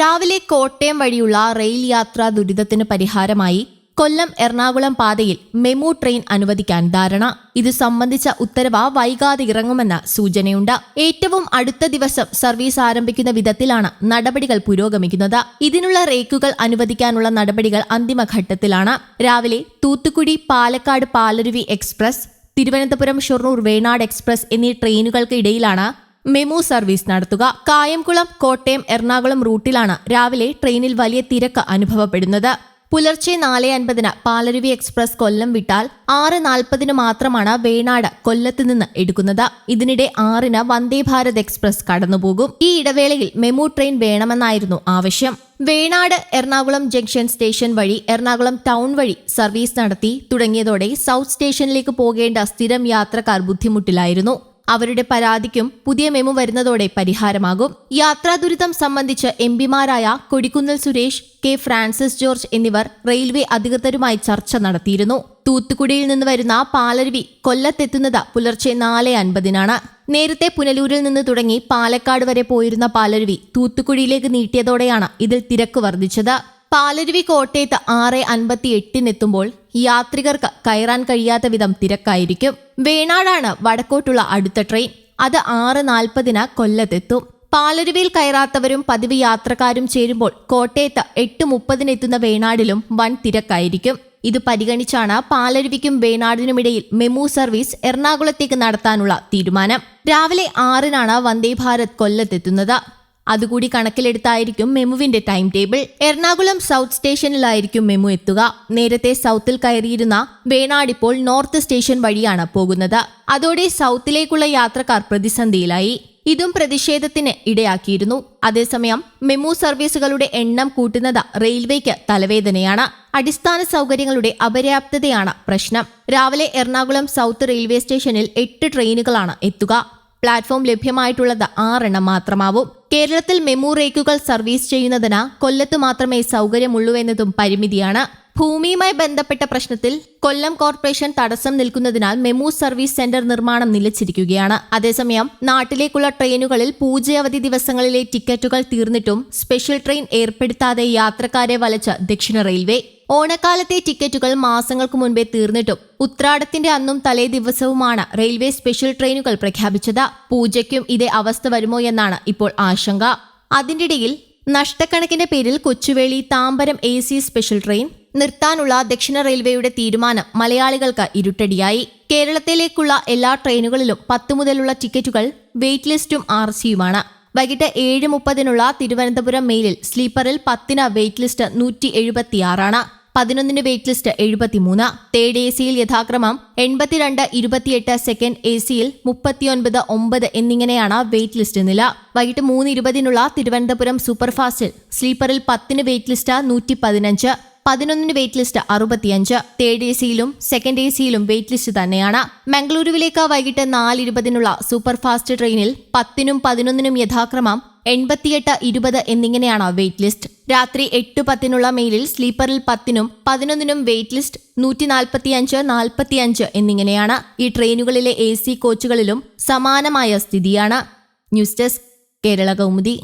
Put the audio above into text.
രാവിലെ കോട്ടയം വഴിയുള്ള റെയിൽ യാത്രാ ദുരിതത്തിന് പരിഹാരമായി കൊല്ലം എറണാകുളം പാതയിൽ മെമു ട്രെയിൻ അനുവദിക്കാൻ ധാരണ. ഇത് സംബന്ധിച്ച ഉത്തരവ് വൈകാതെ ഇറങ്ങുമെന്ന സൂചനയുണ്ട്. ഏറ്റവും അടുത്ത ദിവസം സർവീസ് ആരംഭിക്കുന്ന വിധത്തിലാണ് നടപടികൾ പുരോഗമിക്കുന്നത്. ഇതിനുള്ള റേക്കുകൾ അനുവദിക്കാനുള്ള നടപടികൾ അന്തിമഘട്ടത്തിലാണ്. രാവിലെ തൂത്തുക്കുടി പാലക്കാട് പാലരുവി എക്സ്പ്രസ് തിരുവനന്തപുരം ഷൊർണൂർ വേണാട് എക്സ്പ്രസ് എന്നീ ട്രെയിനുകൾക്ക് ഇടയിലാണ് മെമു സർവീസ് നടത്തുക. കായംകുളം കോട്ടയം എറണാകുളം റൂട്ടിലാണ് രാവിലെ ട്രെയിനിൽ വലിയ തിരക്ക് അനുഭവപ്പെടുന്നത്. പുലർച്ചെ നാല് അൻപതിന് പാലരുവി എക്സ്പ്രസ് കൊല്ലം വിട്ടാൽ ആറ് നാൽപ്പതിന് മാത്രമാണ് വേണാട് കൊല്ലത്ത് നിന്ന് എടുക്കുന്നത്. ഇതിനിടെ ആറിന് വന്ദേ ഭാരത് എക്സ്പ്രസ് കടന്നുപോകും. ഈ ഇടവേളയിൽ മെമു ട്രെയിൻ വേണമെന്നായിരുന്നു ആവശ്യം. വേണാട് എറണാകുളം ജംഗ്ഷൻ സ്റ്റേഷൻ വഴി എറണാകുളം ടൗൺ വഴി സർവീസ് നടത്തി തുടങ്ങിയതോടെ സൗത്ത് സ്റ്റേഷനിലേക്ക് പോകേണ്ട സ്ഥിരം യാത്രക്കാർ ബുദ്ധിമുട്ടിലായിരുന്നു. അവരുടെ പരാതിക്കും പുതിയ മെമു വരുന്നതോടെ പരിഹാരമാകും. യാത്രാ ദുരിതം സംബന്ധിച്ച് M പിമാരായ Kodikunnil Suresh K Francis George എന്നിവർ റെയിൽവേ അധികൃതരുമായി ചർച്ച നടത്തിയിരുന്നു. തൂത്തുക്കുടിയിൽ നിന്ന് വരുന്ന പാലരുവി കൊല്ലത്തെത്തുന്നത് പുലർച്ചെ നാല് അൻപതിനാണ്. നേരത്തെ പുനലൂരിൽ നിന്ന് തുടങ്ങി പാലക്കാട് വരെ പോയിരുന്ന പാലരുവി തൂത്തുക്കുടിയിലേക്ക് നീട്ടിയതോടെയാണ് ഇതിൽ തിരക്ക് വർദ്ധിച്ചത്. പാലരുവി കോട്ടയത്ത് ആറ് അൻപത്തി എട്ടിനെത്തുമ്പോൾ യാത്രികർക്ക് കയറാൻ കഴിയാത്ത വിധം തിരക്കായിരിക്കും. വേണാടാണ് വടക്കോട്ടുള്ള അടുത്ത ട്രെയിൻ അത് ആറ് നാൽപ്പതിന് കൊല്ലത്തെത്തും. പാലരുവിയിൽ കയറാത്തവരും പതിവ് യാത്രക്കാരും ചേരുമ്പോൾ കോട്ടയത്ത് എട്ട് മുപ്പതിനെത്തുന്ന വേണാടിലും വൻ തിരക്കായിരിക്കും. ഇത് പരിഗണിച്ചാണ് പാലരുവിക്കും വേണാടിനുമിടയിൽ മെമു സർവീസ് എറണാകുളത്തേക്ക് നടത്താനുള്ള തീരുമാനം. രാവിലെ ആറിനാണ് വന്ദേ ഭാരത് കൊല്ലത്തെത്തുന്നത്. അതുകൂടി കണക്കിലെടുത്തായിരിക്കും മെമുവിന്റെ ടൈം ടേബിൾ. എറണാകുളം സൗത്ത് സ്റ്റേഷനിലായിരിക്കും മെമു എത്തുക. നേരത്തെ സൗത്തിൽ കയറിയിരുന്ന വേണാട് ഇപ്പോൾ നോർത്ത് സ്റ്റേഷൻ വഴിയാണ് പോകുന്നത്. അതോടെ സൗത്തിലേക്കുള്ള യാത്രക്കാർ പ്രതിസന്ധിയിലായി. ഇതും പ്രതിഷേധത്തിന് ഇടയാക്കിയിരുന്നു. അതേസമയം മെമു സർവീസുകളുടെ എണ്ണം കൂട്ടുന്നത് റെയിൽവേക്ക് തലവേദനയാണ്. അടിസ്ഥാന സൗകര്യങ്ങളുടെ അപര്യാപ്തതയാണ് പ്രശ്നം. രാവിലെ എറണാകുളം സൗത്ത് റെയിൽവേ സ്റ്റേഷനിൽ എട്ട് ട്രെയിനുകളാണ് എത്തുക. പ്ലാറ്റ്ഫോം ലഭ്യമായിട്ടുള്ളത് ആറെണ്ണം മാത്രമാവും. കേരളത്തിൽ മെമു റേക്കുകൾ സർവീസ് ചെയ്യുന്നതിന് കൊല്ലത്ത് മാത്രമേ സൗകര്യമുള്ളൂ എന്നതും പരിമിതിയാണ്. ഭൂമിയുമായി ബന്ധപ്പെട്ട പ്രശ്നത്തിൽ കൊല്ലം കോർപ്പറേഷൻ തടസ്സം നിൽക്കുന്നതിനാൽ മെമു സർവീസ് സെന്റർ നിർമ്മാണം നിലച്ചിരിക്കുകയാണ്. അതേസമയം നാട്ടിലേക്കുള്ള ട്രെയിനുകളിൽ പൂജയവധി ദിവസങ്ങളിലെ ടിക്കറ്റുകൾ തീർന്നിട്ടും സ്പെഷ്യൽ ട്രെയിൻ ഏർപ്പെടുത്താതെ യാത്രക്കാരെ വലച്ച ദക്ഷിണ റെയിൽവേ ഓണക്കാലത്തെ ടിക്കറ്റുകൾ മാസങ്ങൾക്ക് മുൻപേ തീർന്നിട്ടും ഉത്രാടത്തിന്റെ അന്നും തലേ ദിവസവുമാണ് റെയിൽവേ സ്പെഷ്യൽ ട്രെയിനുകൾ പ്രഖ്യാപിച്ചത്. പൂജയ്ക്കും ഇതേ അവസ്ഥ വരുമോ എന്നാണ് ഇപ്പോൾ ആശങ്ക. അതിനിടയിൽ നഷ്ടക്കണക്കിന്റെ പേരിൽ Kochuveli Tambaram A C special train നിർത്താനുള്ള ദക്ഷിണ റെയിൽവേയുടെ തീരുമാനം മലയാളികൾക്ക് ഇരുട്ടടിയായി. കേരളത്തിലേക്കുള്ള എല്ലാ ട്രെയിനുകളിലും പത്ത് മുതലുള്ള ടിക്കറ്റുകൾ വെയിറ്റ് ലിസ്റ്റും ആർ സിയുമാണ് വൈകിട്ട് ഏഴ് മുപ്പതിനുള്ള തിരുവനന്തപുരം മെയിലിൽ സ്ലീപ്പറിൽ പത്തിന് വെയിറ്റ് ലിസ്റ്റ് നൂറ്റി എഴുപത്തിയാറാണ്. പതിനൊന്നിന് വെയിറ്റ് ലിസ്റ്റ് എഴുപത്തിമൂന്ന് തേർഡ് എ സിയിൽ യഥാക്രമം എൺപത്തിരണ്ട് ഇരുപത്തിയെട്ട് സെക്കൻഡ് എ സിയിൽ മുപ്പത്തിയൊൻപത് ഒമ്പത് എന്നിങ്ങനെയാണ് വെയിറ്റ് ലിസ്റ്റ് നില. വൈകിട്ട് മൂന്ന് ഇരുപതിനുള്ള തിരുവനന്തപുരം സൂപ്പർഫാസ്റ്റിൽ സ്ലീപ്പറിൽ പത്തിന് വെയിറ്റ് ലിസ്റ്റ് നൂറ്റി പതിനഞ്ച് പതിനൊന്നിന് വെയിറ്റ് ലിസ്റ്റ് അറുപത്തിയഞ്ച് തേർഡ് എ സിയിലും സെക്കൻഡ് എ സിയിലും വെയിറ്റ് ലിസ്റ്റ് തന്നെയാണ്. മംഗളൂരുവിലേക്ക് വൈകിട്ട് നാല് ഇരുപതിനുള്ള സൂപ്പർ ഫാസ്റ്റ് ട്രെയിനിൽ പത്തിനും പതിനൊന്നിനും യഥാക്രമം എൺപത്തിയെട്ട് ഇരുപത് എന്നിങ്ങനെയാണ് വെയിറ്റ് ലിസ്റ്റ് രാത്രി എട്ട് പത്തിനുള്ള മെയിലിൽ സ്ലീപ്പറിൽ പത്തിനും പതിനൊന്നിനും വെയിറ്റ് ലിസ്റ്റ് നൂറ്റി നാൽപ്പത്തിയഞ്ച് നാൽപ്പത്തിയഞ്ച് എന്നിങ്ങനെയാണ് ഈ ട്രെയിനുകളിലെ എ സി കോച്ചുകളിലും സമാനമായ സ്ഥിതിയാണ്. News desk Kerala Kaumudi.